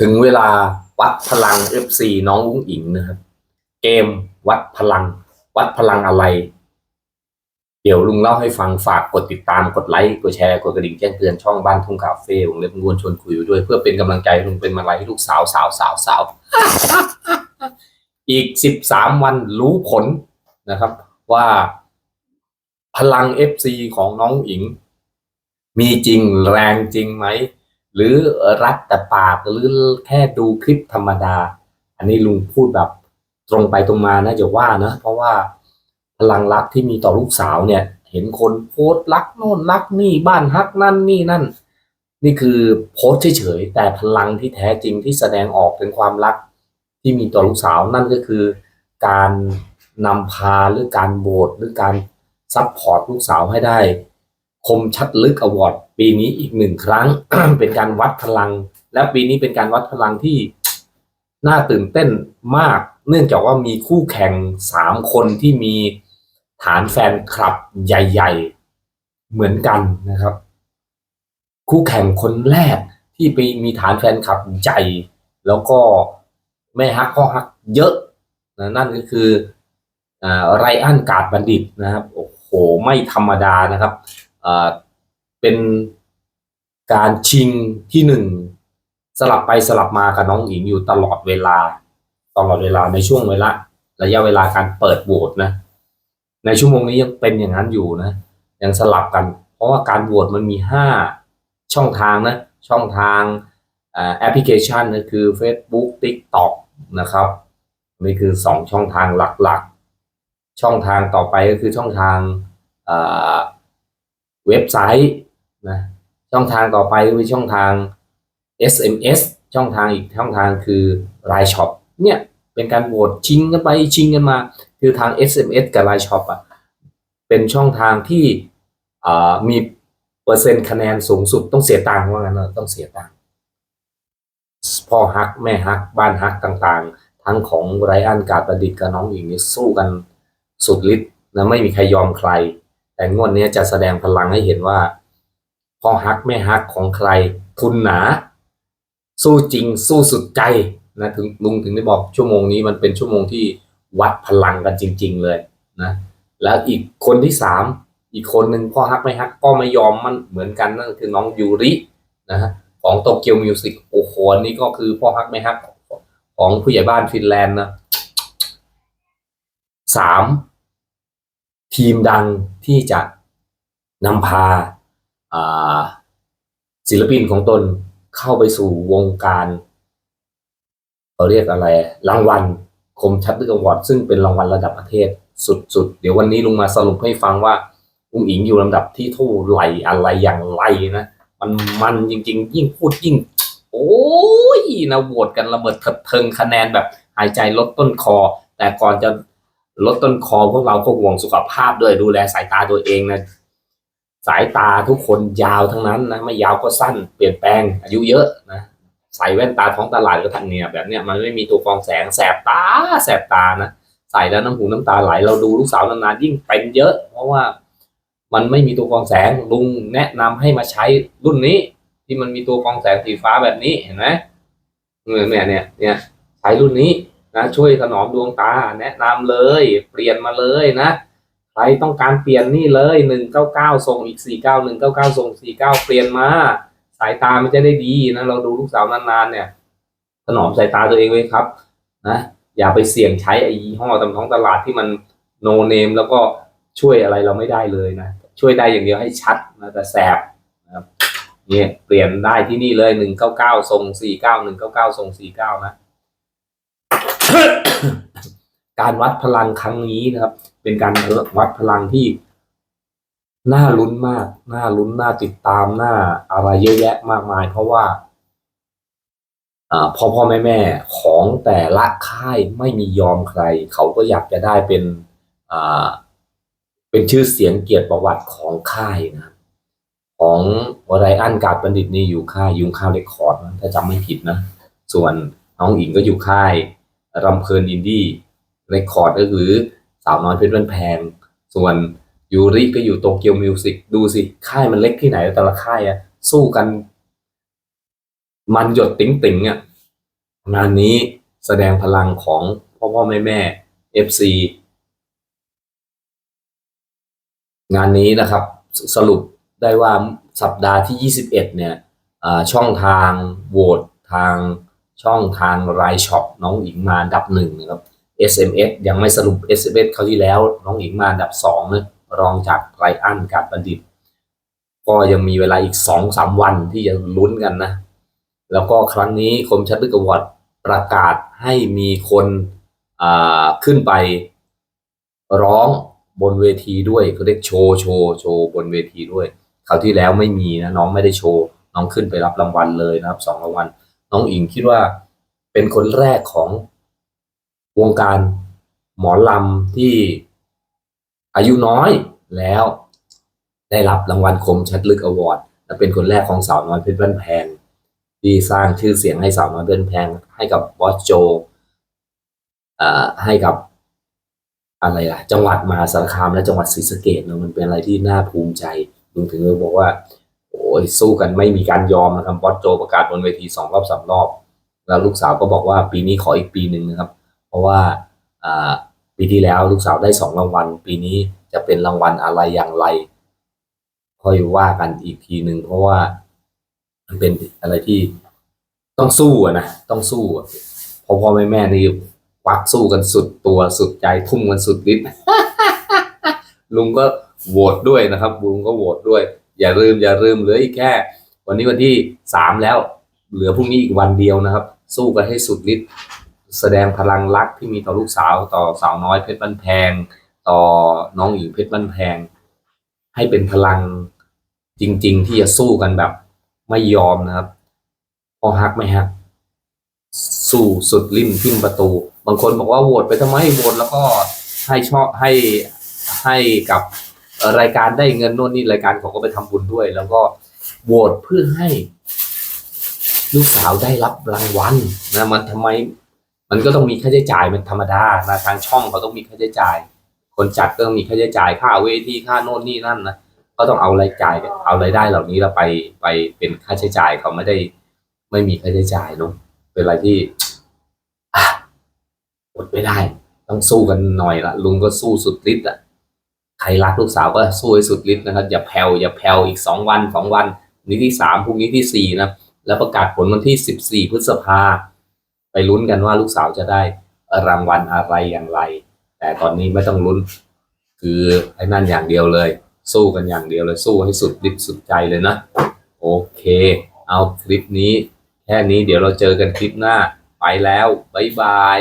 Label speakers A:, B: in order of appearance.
A: ถึงเวลาวัดพลัง FC น้องอุ้งอิงนะครับ เกมวัดพลัง วัดพลังอะไร เดี๋ยวลุงเล่าให้ฟังฝากกดติดตามกดไลค์กดแชร์กดกระดิ่งแจ้งเตือนช่องบ้านทุ่งคาเฟ่วงเล็บงวนชวนคุยด้วย เพื่อเป็นกำลังใจให้ลุงเป็นมาลัยให้ลูกสาวสาวสาวสาวอีกสิบสามวันรู้ผลนะครับ ว่าพลัง FC ของน้องอิง มีจริงแรงจริงไหม หรือรักแต่ปากหรือแค่ดูคลิปธรรมดา อันนี้ลุงพูดแบบตรงไปตรงมานะจะว่านะ เพราะว่าพลังรักที่มีต่อลูกสาวเนี่ย เห็นคนโพสต์รักโน่นรักนี่บ้านฮักนั่นนี่นั่น นี่คือโพสต์เฉยๆแต่พลังที่แท้จริงที่แสดงออกถึงความรักที่มีต่อลูกสาวนั่นก็คือ การนำพาหรือการโหวตหรือการซัพพอร์ตลูกสาวให้ได้ คมชัดลึกอวอร์ดปีนี้อีกหนึ่งครั้ง เป็นการวัดพลัง และปีนี้เป็นการวัดพลังที่น่าตื่นเต้นมาก เนื่องจากว่ามีคู่แข่งสามคนที่มีฐานแฟนคลับใหญ่ ๆ เหมือนกันนะครับ คู่แข่งคนแรกที่ไปมีฐานแฟนคลับใหญ่ แล้วก็แม่ฮักก็ฮักเยอะนะนั่นก็คืออ่าไรอันกาดบัณฑิตนะครับโอ้โหไม่ธรรมดานะครับ เป็นการชิงที่หนึ่งสลับไปสลับมากับน้องอิงอยู่ตลอดเวลา ตลอดเวลาในช่วงเวลาระยะเวลาการเปิดโหวตนะ ในชั่วโมงนี้ยังเป็นอย่างนั้นอยู่นะ ยังสลับกัน เพราะว่าการโหวตมันมีห้าช่องทางนะ ช่องทางแอปพลิเคชันก็คือ Facebook TikTok นะครับ นี่คือสองช่องทางหลักๆ ช่องทางต่อไปก็คือช่องทางอ เว็บไซต์นะช่องทางต่อไปคือช่องทาง SMS ช่องทางอีกช่องทางคือ Line Shop เนี่ยเป็นการโหวตชิงกันไปชิงกันมา คือทาง SMS กับ Line Shop อะเป็นช่องทางที่มีเปอร์เซ็นต์คะแนนสูงสุดต้องเสียตังค์ว่างั้นเต้องเสียตังค์พ่อฮักแม่ฮักบ้านฮักต่างๆ ทั้งของไรอันการประดิษฐ์กับน้องหญิงนี่สู้กันสุดฤทธิ์นะไม่มีใครยอมใคร แต่งวดนี้จะแสดงพลังให้เห็นว่าพ่อฮักแม่ฮักของใคร ทุนหนา สู้จริงสู้สุดใจนะถึงลุงถึงได้บอกชั่วโมงนี้มันเป็นชั่วโมงที่วัดพลังกันจริง ๆ เลยนะแล้วอีกคนที่สามอีกคนหนึ่งพ่อฮักไม่ฮักก็ไม่ยอมมันเหมือนกันนั่นคือน้องยูรินะฮะของโตเกียวมิวสิกโอ้โหอันนี่ก็คือพ่อฮักไม่ฮักของผู้ใหญ่บ้านฟินแลนด์นะสาม ทีมดังที่จะนำพาศิลปินของตนเข้าไปสู่วงการเขาเรียกอะไร รางวัลคมชัดลึกอวอร์ดซึ่งเป็นรางวัลระดับประเทศสุดๆ เดี๋ยววันนี้ลุงมาสรุปให้ฟังว่า อุ้งอิงอยู่ลำดับที่เท่าไหร่อะไรอย่างไรนะ มันมันจริง ๆ ยิ่งพูดยิ่ง โอ้ยนะโหวตกันระเบิดเถิดเทิงคะแนนแบบหายใจลดต้นคอ แต่ก่อนจะ ลดต้นคอพวกเราก็ห่วงสุขภาพด้วยดูแลสายตาตัวเองนะ สายตาทุกคนยาวทั้งนั้นนะไม่ยาวก็สั้นเปลี่ยนแปลงอายุเยอะนะใส่แว่นตาท้องตลาดก็ทันเนี่ยแบบเนี้ยมันไม่มีตัวกรองแสงแสบตาแสบตานะใส่แล้วน้ำหูน้ำตาไหลเราดูลูกสาวนานๆยิ่งเป็นเยอะ เพราะว่ามันไม่มีตัวกรองแสงลุงแนะนำให้มาใช้รุ่นนี้ ที่มันมีตัวกรองแสงสีฟ้าแบบนี้เห็นไหมเนี่ยเนี่ยเนี่ยใช้รุ่นนี้ นะช่วยถนอมดวงตา แนะนำเลย เปลี่ยนมาเลยนะใครต้องการเปลี่ยนนี่เลยหนึ่งเก้าเก้าส่งอีกสี่เก้าหนึ่งเก้าเก้าส่งสี่เก้าเปลี่ยนมา สายตามันจะได้ดีนะเราดูลูกสาวนานๆเนี่ย ถนอมสายตาตัวเองไว้ครับนะอย่าไปเสี่ยงใช้ไอ้ยี่ห้อตามท้องตลาดที่มันโนเนมแล้วก็ช่วยอะไรเราไม่ได้เลยนะช่วยได้อย่างเดียวให้ชัดนะแต่แสบนะครับเนี่ยเปลี่ยนได้ที่นี่เลยหนึ่งเก้าเก้าทรงสี่เก้าหนึ่งเก้าเก้าทรงสี่เก้านะ การวัดพลังครั้งนี้นะครับ เป็นการวัดพลังที่น่าลุ้นมาก น่าลุ้น น่าติดตาม น่าอะไรเยอะแยะมากมาย เพราะว่าพ่อพ่อแม่แม่ของแต่ละค่ายไม่มียอมใคร เขาก็อยากจะได้เป็นเป็นชื่อเสียงเกียรติประวัติของค่ายนะของวรอันการบัณฑิตนี่อยู่ค่ายยุงข้าวเรคคอร์ดถ้าจำไม่ผิดนะ ส่วนน้องอิงก็อยู่ค่าย รำเพลินอินดี้เรคคอร์ดก็คือสาวน้อยเพชรบ้านแพง ส่วนยูริก็อยู่โตเกียวมิวสิกดูสิ ค่ายมันเล็กที่ไหนแต่ละค่ายอะสู้กัน มันหยดติ๋งติ๋งอะงานนี้แสดงพลังของพ่อพ่อแม่แม่ FC งานนี้นะครับสรุปได้ว่าสัปดาห์ที่ 21 เนี่ยช่องทางโหวตทาง ช่องทางรายช็อปน้องอิงมาดับหนึ่งนะครับ SMS ยังไม่สรุป SMS เขาที่แล้ว น้องอิงมาดับสองนะรองจากไรอันการบัณฑิต ก็ยังมีเวลาอีกสองสามวันที่จะลุ้นกันนะ แล้วก็ครั้งนี้คมชัดลึกอวอร์ดประกาศให้มีคนขึ้นไปร้องบนเวทีด้วยเขาเรียกโชว์โชว์โชว์บนเวทีด้วยคราวที่แล้วไม่มีนะน้องไม่ได้โชว์ น้องขึ้นไปรับรางวัลเลยนะครับสองรางวัล น้องอิงคิดว่าเป็นคนแรกของวงการหมอลำที่อายุน้อยแล้วได้รับรางวัลคมชัดลึกอวอร์ดและเป็นคนแรกของสาวน้อยเพชรบ้านแพง ที่สร้างชื่อเสียงให้สาวน้อยเพชรบ้านแพง ให้กับบอสโจให้กับอะไรล่ะ จังหวัดมหาสารคามและจังหวัดศรีสะเกดเนอะมันเป็นอะไรที่น่าภูมิใจลุงถึงเลยบอกว่า โอ้ยสู้กันไม่มีการยอมนะครับบอสโจประกาศบนเวทีสองรอบสามรอบ แล้วลูกสาวก็บอกว่าปีนี้ขออีกปีหนึ่งนะครับ เพราะว่าปีที่แล้วลูกสาวได้สองรางวัล ปีนี้จะเป็นรางวัลอะไรอย่างไรค่อยว่ากันอีกทีหนึ่งเพราะว่ามันเป็นอะไรที่ต้องสู้นะต้องสู้พอพ่อแม่แม่นี่วักสู้กันสุดตัวสุดใจทุ่มกันสุดฤทธิ์ลุงก็โหวตด้วยนะครับลุงก็โหวตด้วย อย่าลืมอย่าลืมเหลืออีกแค่ วันนี้วันที่สามแล้ว เหลือพรุ่งนี้อีกวันเดียวนะครับ สู้กันให้สุดฤทธิ์แสดงพลังรักที่มีต่อลูกสาวต่อสาวน้อยเพชรบ้านแพง ต่อน้องหญิงเพชรบ้านแพง ให้เป็นพลังจริง ๆ ที่จะสู้กันแบบ ไม่ยอมนะครับพอฮักไม่ฮัก สู้สุดริมทิ่มประตู บางคนบอกว่าโหวตไปทำไมโหวตแล้วก็ให้ชอบให้ให้กับ รายการได้เงินโน่นนี่รายการเขาก็ไปทำบุญด้วย แล้วก็โหวตเพื่อให้ ลูกสาวได้รับรางวัลนะมันทำไม มันก็ต้องมีค่าใช้จ่ายเป็นธรรมดานะทางช่องเขาต้องมีค่าใช้จ่าย คนจัดก็ต้องมีค่าใช้จ่ายค่าเวทีค่าโน่นนี่นั่นนะก็ต้องเอารายจ่ายเอารายได้เหล่านี้เราไปไปเป็นค่าใช้จ่ายเขาไม่ได้ ไม่มีค่าใช้จ่ายเนอะเป็นอะไรที่อดไม่ได้ ต้องสู้กันหน่อยละลุงก็สู้สุดฤทธิ์อะ ใครรักลูกสาวก็สู้ให้สุดฤทธิ์นะครับ อย่าแผ่วอย่าแผ่วอีกสองวันสองวัน นี้ที่สามพรุ่งนี้ที่สี่นะ แล้วประกาศผลวันที่สิบสี่พฤษภา ไปลุ้นกันว่าลูกสาวจะได้รางวัลอะไรอย่างไร แต่ตอนนี้ไม่ต้องลุ้น คือไอ้นั่นอย่างเดียวเลย สู้กันอย่างเดียวเลย สู้ให้สุดฤทธิ์สุดใจเลยนะ โอเค เอาคลิปนี้ แค่นี้เดี๋ยวเราเจอกันคลิปหน้า ไปแล้ว บ๊ายบาย